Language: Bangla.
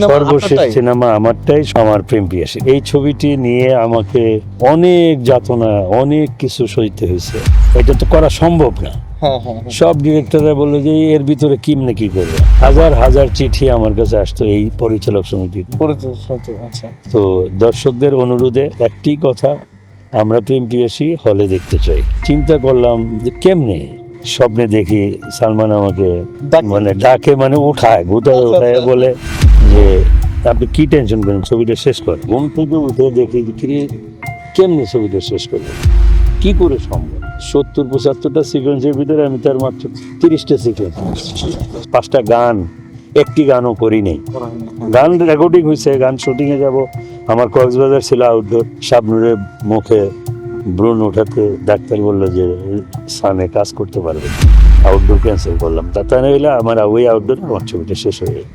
সর্বশেষ সিনেমা আমারটাই আমার প্রেম পিয়াসী এই ছবিটি নিয়ে আমাকে অনেক যাতনা অনেক কিছু সইতে হয়েছে। এটা তো করা সম্ভব না। হ্যাঁ হ্যাঁ হ্যাঁ। সব ডিরেক্টররা বলল যে এর ভিতরে কিমনে কি করবে? হাজার হাজার চিঠি আমার কাছে আসতো এই পরিচালক সমিতির। আচ্ছা। তো দর্শকদের অনুরোধে একটি কথা আমরা প্রেম পিয়াসী হলে দেখতে চাই। চিন্তা করলাম যে কেমনে? স্বপ্নে দেখি সালমান আমাকে মানে ডাকে মানে উঠায় উঠায় আচ্ছা, উঠায় আচ্ছা। বলে যে আপনি কি টেনশন করেন ছবিটা শেষ করেন? ঘুম থেকে উঠে দেখি যে কি রে, কেমনে ছবিটা শেষ করবে কি করে সম্ভব? সত্তর পঁচাত্তরটা সিকোয়েন্সের ভিতরে আমি তার মাত্র তিরিশটা সিকোয়েন্স পাঁচটা গান একটি গানও করি নেই। গান রেকর্ডিং হয়েছে গান শুটিং এ যাব। আমার কক্সবাজার ছিল আউটডোর শাবনুরের মুখে ব্রণ ওঠাতে ডাক্তার বলল যে সানে কাজ করতে পারবে। আউটডোর ক্যান্সেল করলাম। তা তা নইলে আমার ওই আউটডোর আমার ছবিটা শেষ হয়ে গেল।